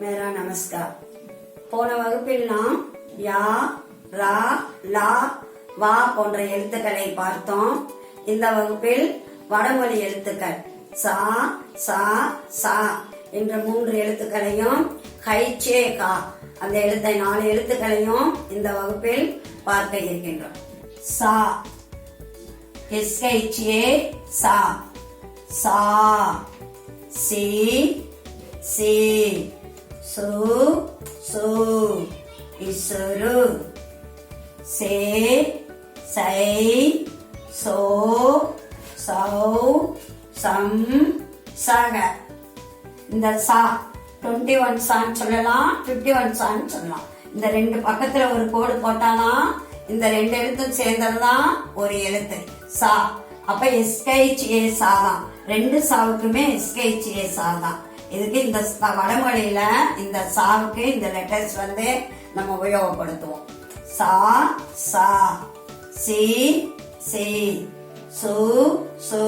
மேரா நமஸ்கார். போன வகுப்பில் நாம் யா ரா லா வா போன்ற எழுத்துக்களை பார்த்தோம். இந்த வகுப்பில் வடமொழி எழுத்துக்கள் சா சா சா என்ற மூன்று எழுத்துக்களையும் ஹைச்சே கா அந்த எழுத்தை நாலு எழுத்துக்களையும் இந்த வகுப்பில் பார்க்க இருக்கின்றோம். சா எஸ்ஹெச்ஏ சா. சா சி சி. சு சு இசுரு. சே சை சோ சௌ சம் சக. இந்த சா டுவெண்ட்டி ஒன் சான்னு சொல்லலாம் ஃபிஃப்டி ஒன் சான்னு சொல்லலாம். இந்த ரெண்டு பக்கத்துல ஒரு கோடு போட்டாலாம் இந்த ரெண்டு எழுத்தும் சேர்ந்ததுதான் ஒரு எழுத்து. சா. அப்ப எஸ்கைச் ஏ சா தான். ரெண்டு சாவுக்குமே எஸ்கைச் ஏ சா தான். இதுக்கு இந்த வடமொழியில இந்த சாவுக்கு இந்த லெட்டர்ஸ் வந்து நம்ம உபயோகப்படுத்துவோம். சா சா சி சி சு சு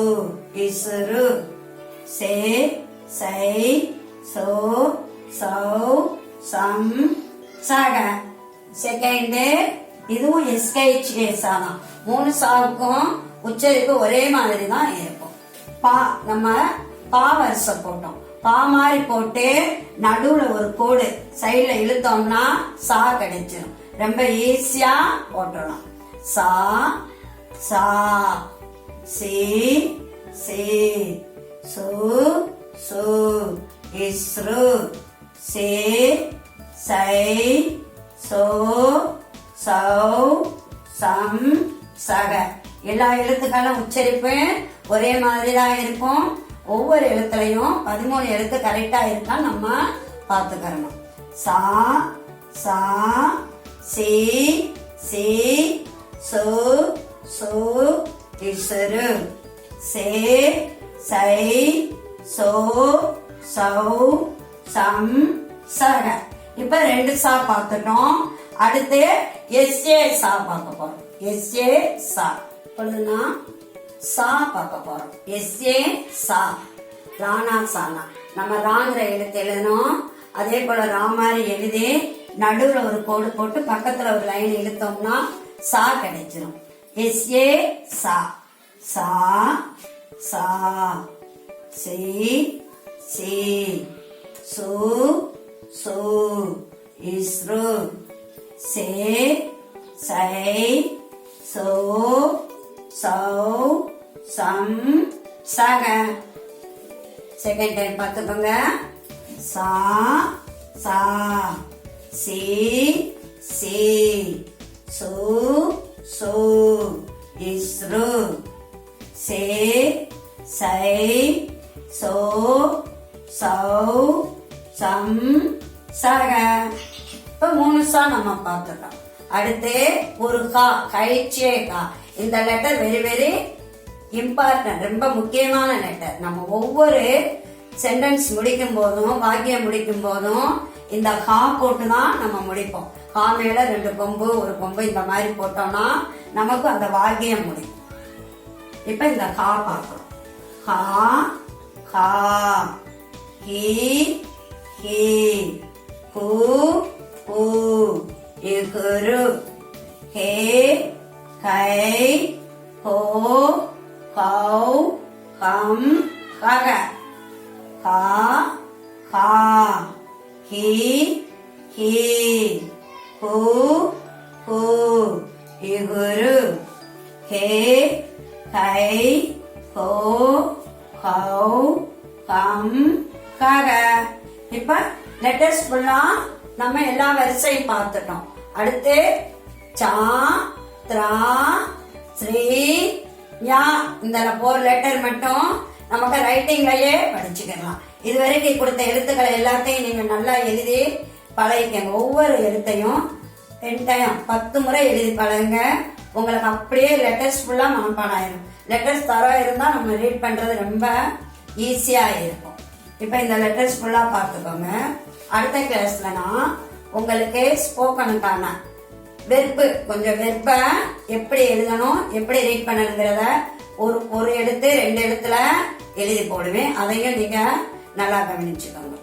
இசுரு சே சை சோ சௌ சம் சக. செகண்டு இதுவும் எஸ்கைச் தான். மூணு சாவுக்கும் உச்சரிப்பு ஒரே மாதிரி தான் இருக்கும். பா நம்ம பா வரிசை போட்டோம். பா மாதிரி போட்டு நடுவுல ஒரு கோடு சைடில் இழுத்தோம்னா சா கிடைச்சிடும் ரொம்ப ஈஸியா போட்டுடலாம் சா சா சி சி சு சு இஸ்ரு சே சை சோ சௌ சம் சக. எல்லா எழுத்துக்களும் உச்சரிப்பு ஒரே மாதிரி தான் இருக்கும். ஒவ்வொரு எழுத்துலையும் பதிமூணு எழுத்து கரெக்டா இருக்கா நம்ம பார்த்துக்கிறணும். சா சா சி சி சு சு இசுரு. சே சை சோ சௌ சம் சக. இப்ப ரெண்டு சா பார்த்துட்டோம். அடுத்து எஸ்ஏ சா பார்க்க போறோம். எஸ்ஏ சா. இப்பொழுது சா பார்க்க போறோம். எஸ்ஏ சா. ராணா சானா நம்ம ராங்கிற எழுத்து எழுதணும். அதே போல ராமாரி எழுதி நடுவுல ஒரு கோடு போட்டு பக்கத்துல ஒரு லைன் இழுத்தோம்னா சா கிடைச்சிரும். ஏ சா. சா சா சி சி சு சு இஸ்ரு சே சை சோ சௌ சம் சக. செகண்ட் டைம் பார்த்துக்கோங்க. சா சா சி சி. சு சு இஸ்ரு. சே சை சோ சௌ சம் சக. இப்ப மூணு சா நம்ம பார்த்துட்டோம் அடுத்து ஒரு கா கழிச்சே கா. இந்த லெட்டர் வெரி வெரி இம்பார்ட்டன்ட் ரொம்ப முக்கியமான லெட்டர் நம்ம ஒவ்வொரு சென்டென்ஸ் முடிக்கும் போதும் வாக்கியம் முடிக்கும் போதும் இந்த ஹா போட்டு தான் நம்ம முடிப்போம். ஹா மேல ரெண்டு கொம்பு ஒரு கொம்பு இந்த மாதிரி போட்டோம்னா நமக்கு அந்த வாக்கியம் முடியும். இப்ப இந்த ஹா பார்க்கலாம் ஹா ஹா ஹி ஹி ஹூ ஹூ இகுரு ஹே கை ஹோ கௌ கம் கக கா கா ஹி ஹி கு கு இகுரு ஹே கை ஹோ கௌ கம் கக இப்ப லெட்டர்ஸ் ஃபுல்லா நம்ம எல்லா வரிசையும் பார்த்துட்டோம். அடுத்து சா த்ரா ஸ்ரீ ஞா இந்த போர் லெட்டர் மட்டும் நமக்கு ரைட்டிங்லயே படிச்சுக்கலாம். இதுவரைக்கும் கொடுத்த எழுத்துக்களை எல்லாத்தையும் நீங்க நல்லா எழுதி பழகிக்கங்க. ஒவ்வொரு எழுத்தையும் டென் டைம் பத்து முறை எழுதி பழகுங்க. உங்களுக்கு அப்படியே லெட்டர்ஸ் ஃபுல்லா மனப்பாடம் ஆயிரும் லெட்டர்ஸ் தரம் இருந்தா நம்ம ரீட் பண்றது ரொம்ப ஈஸியா இருக்கும். இப்போ இந்த லெட்டர்ஸ் ஃபுல்லா பார்த்துக்கோங்க. அடுத்த கிளாஸ்ல நான் உங்களுக்கு ஸ்போக்கனுக்கான வெறுப்பு கொஞ்சம் வெறுப்பை எப்படி எழுதணும் எப்படி ரீட் பண்ணணுங்கிறத ஒரு ஒரு எழுத்து ரெண்டு எழுத்துல எழுதி போடுவேன். அதையும் நீங்க நல்லா கவனிச்சுக்கோங்க.